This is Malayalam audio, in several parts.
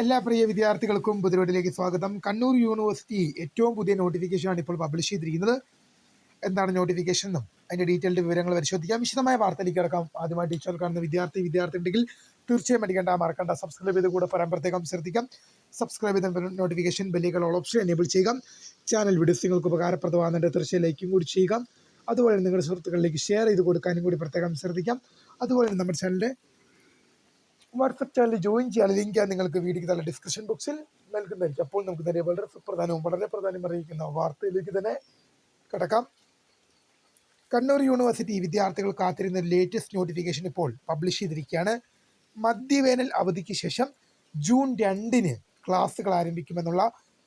എല്ലാ പ്രിയ വിദ്യാർത്ഥികൾക്കും പുതിരോട്ടിലേക്ക് സ്വാഗതം. കണ്ണൂർ യൂണിവേഴ്സിറ്റി ഏറ്റവും പുതിയ നോട്ടിഫിക്കേഷനാണ് ഇപ്പോൾ പബ്ലിഷ് ചെയ്തിരിക്കുന്നത്. എന്താണ് നോട്ടിഫിക്കേഷൻ എന്നും അതിന്റെ ഡീറ്റെയിൽഡ് വിവരങ്ങൾ പരിശോധിക്കാം. വിശദമായ വാർത്തയിലേക്ക് കിടക്കാം. ആദ്യമായി ടീച്ചർ കാണുന്ന വിദ്യാർത്ഥി വിദ്യാർത്ഥി ഉണ്ടെങ്കിൽ തീർച്ചയായും അടിക്കേണ്ട മറക്കണ്ട. സബ്സ്ക്രൈബ് ചെയ്ത് കൂടെ പറയാൻ പ്രത്യേകം ശ്രദ്ധിക്കാം സബ്സ്ക്രൈബ് ചെയ്ത നോട്ടിഫിക്കേഷൻ ബെല്ലുകൾ ഓൾ ഓപ്ഷൻ എനേബിൾ ചെയ്യുക. ചാനൽ വീഡിയോസ് നിങ്ങൾക്ക് ഉപകാരപ്രദമാകുന്നുണ്ട്. തീർച്ചയായും ലൈക്കും കൂടി ചെയ്യുക. അതുപോലെ നിങ്ങളുടെ സുഹൃത്തുക്കളിലേക്ക് ഷെയർ ചെയ്ത് കൊടുക്കാനും കൂടി പ്രത്യേകം ശ്രദ്ധിക്കാം അതുപോലെ നമ്മുടെ ചാനലിന്റെ വാട്സപ്പ് ചാനൽ ജോയിൻ ചെയ്യാൻ ലിങ്ക് ഞാൻ നിങ്ങൾക്ക് വീഡിയോക്ക് തന്നെ ഡിസ്ക്രിപ്ഷൻ ബോക്സിൽ നൽകുന്നതായിരിക്കും. അപ്പോൾ നമുക്ക് തന്നെ വളരെ സുപ്രധാനവും വളരെ പ്രധാനം അറിയിക്കുന്ന വാർത്തയിലേക്ക് തന്നെ കിടക്കാം. കണ്ണൂർ യൂണിവേഴ്സിറ്റി വിദ്യാർത്ഥികൾ കാത്തിരുന്ന ലേറ്റസ്റ്റ് നോട്ടിഫിക്കേഷൻ ഇപ്പോൾ പബ്ലിഷ് ചെയ്തിരിക്കുകയാണ്. മധ്യവേനൽ അവധിക്ക് ശേഷം ജൂൺ രണ്ടിന് ക്ലാസ്സുകൾ ആരംഭിക്കുമെന്നുള്ള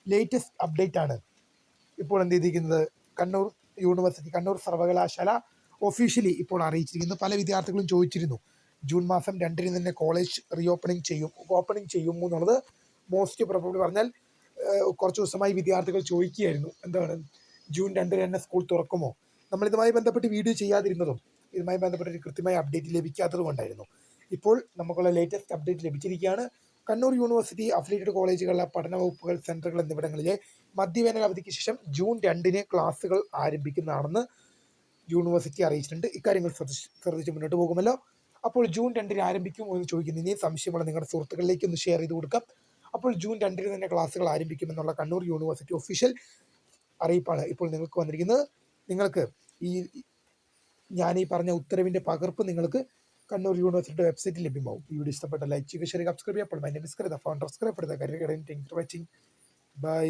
ലേറ്റസ്റ്റ് അപ്ഡേറ്റ് ആണ് ഇപ്പോൾ എന്ത് ചെയ്തിരിക്കുന്നത്? കണ്ണൂർ യൂണിവേഴ്സിറ്റി കണ്ണൂർ സർവകലാശാല ഒഫീഷ്യലി ഇപ്പോൾ അറിയിച്ചിരിക്കുന്നു. പല വിദ്യാർത്ഥികളും ചോദിച്ചിരുന്നു. ജൂൺ മാസം രണ്ടിന് തന്നെ കോളേജ് റീ ഓപ്പണിംഗ് ചെയ്യും. ഓപ്പണിംഗ് ചെയ്യുമോ എന്നുള്ളത് മോസ്റ്റ് പ്രോബബ്ലി പറഞ്ഞാൽ കുറച്ച് ദിവസമായി വിദ്യാർത്ഥികൾ ചോദിക്കുകയായിരുന്നു. എന്താണ്? ജൂൺ രണ്ടിന് തന്നെ സ്കൂൾ തുറക്കുമോ? നമ്മൾ ഇതുമായി ബന്ധപ്പെട്ട് വീഡിയോ ചെയ്യാതിരുന്നതും ഇതുമായി ബന്ധപ്പെട്ട് കൃത്യമായ അപ്ഡേറ്റ് ലഭിക്കാത്തത് കൊണ്ടായിരുന്നു ഇപ്പോൾ നമുക്കുള്ള ലേറ്റസ്റ്റ് അപ്ഡേറ്റ് ലഭിച്ചിരിക്കുകയാണ്. കണ്ണൂർ യൂണിവേഴ്സിറ്റി അഫിലിയേറ്റഡ് കോളേജുകളിലെ പഠന വകുപ്പുകൾ സെന്ററുകൾ എന്നിവിടങ്ങളിലെ മധ്യവേനൽ അവധിക്ക് ശേഷം ജൂൺ രണ്ടിന് ക്ലാസ്സുകൾ ആരംഭിക്കുന്നതാണെന്ന് യൂണിവേഴ്സിറ്റി അറിയിച്ചിട്ടുണ്ട്. ഇക്കാര്യങ്ങൾ ശ്രദ്ധിച്ച് ശ്രദ്ധിച്ച് മുന്നോട്ട് പോകുമല്ലോ. അപ്പോൾ ജൂൺ രണ്ടിന് ആരംഭിക്കുമോ എന്ന് ചോദിക്കുന്നു. ഇനി സംശയമുള്ള നിങ്ങളുടെ സുഹൃത്തുക്കളിലേക്ക് ഒന്ന് ഷെയർ ചെയ്ത് കൊടുക്കാം. അപ്പോൾ ജൂൺ രണ്ടിന് തന്നെ ക്ലാസ്സുകൾ ആരംഭിക്കുമെന്നുള്ള കണ്ണൂർ യൂണിവേഴ്സിറ്റി ഒഫീഷ്യൽ അറിയിപ്പാണ് ഇപ്പോൾ നിങ്ങൾക്ക് വന്നിരിക്കുന്നത്. നിങ്ങൾക്ക് ഈ ഞാൻ ഈ പറഞ്ഞ ഉത്തരവിന്റെ പകർപ്പ് നിങ്ങൾക്ക് കണ്ണൂർ യൂണിവേഴ്സിറ്റിയുടെ വെബ്സൈറ്റിൽ ലഭ്യമാവും. ഈ വീഡിയോ ഇഷ്ടപ്പെട്ട ലൈക്ക് ചെയ്യുക ഷെയർ സബ്സ്ക്രൈബ് ചെയ്യുക. മൈ നെയിം ഇസ് കരുത ഫൗണ്ടർ സബ്സ്ക്രൈബ് ചെയ്ത കാര്യം വാച്ചിങ് ബൈ